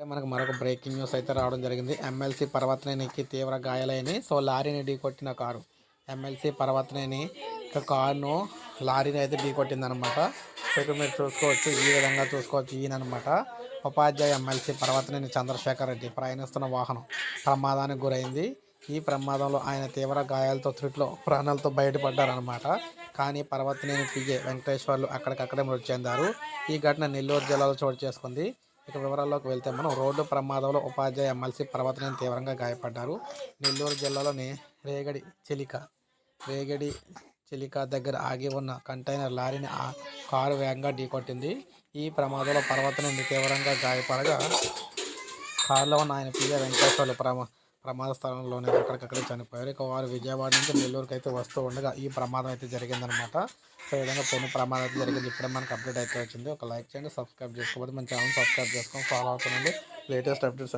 మనకు మరొక breaking news అయితే రావడం జరిగింది. ఎమ్మెల్సీ పర్వతనేనికి తీవ్ర గాయాలైన సో లారీని ఢీకొట్టిన కారు. ఎమ్మెల్సీ పర్వతనేని ఒక కారును లారీని అయితే ఢీకొట్టింది అనమాట సో ఇక్కడ మీరు చూసుకోవచ్చు ఈ విధంగా చూసుకోవచ్చు ఈయన అనమాట ఉపాధ్యాయ ఎమ్మెల్సీ పర్వతనేని చంద్రశేఖర్ రెడ్డి ప్రయాణిస్తున్న వాహనం ప్రమాదానికి గురైంది. ఈ ప్రమాదంలో ఆయన తీవ్ర గాయాలతో త్రుటిలో ప్రాణాలతో బయటపడ్డారనమాట. కానీ పర్వతనేని పిఏ వెంకటేశ్వర్లు అక్కడికక్కడే మృతి చెందారు. ఈ ఘటన నెల్లూరు జిల్లాలో చోటు చేసుకుంది. ఇక వివరాల్లోకి వెళ్తే మనం రోడ్డు ప్రమాదంలో ఉపాధ్యాయ ఎమ్మెల్సీ పర్వతనేని తీవ్రంగా గాయపడ్డారు. నెల్లూరు జిల్లాలోని రేగడి చిలిక రేగడి చిలిక దగ్గర ఆగి ఉన్న కంటైనర్ లారీని ఆ కారు వేగంగా ఢీకొట్టింది. ఈ ప్రమాదంలో పర్వతనేని తీవ్రంగా గాయపడగా కారులో ఉన్న ఆయన పిఏ వెంకటేశ్వర్లు ప్రమా ప్రమాద స్థలంలోనే అక్కడికక్కడే చనిపోయారు. ఇక వారు విజయవాడ నుంచి నెల్లూరుకి అయితే వస్తూ ఉండగా ఈ ప్రమాదం అయితే జరిగిందనమాట సో ఈ విధంగా పెను ప్రమాదం అయితే జరిగింది. ఇప్పుడే మనకు అప్డేట్ అయితే వచ్చింది. ఒక లైక్ చేయండి సబ్స్క్రైబ్ చేసుకోకపోతే మన ఛానల్ సబ్స్క్రైబ్ చేసుకొని ఫాలో అవుతుందండి లేటెస్ట్ అప్డేట్స్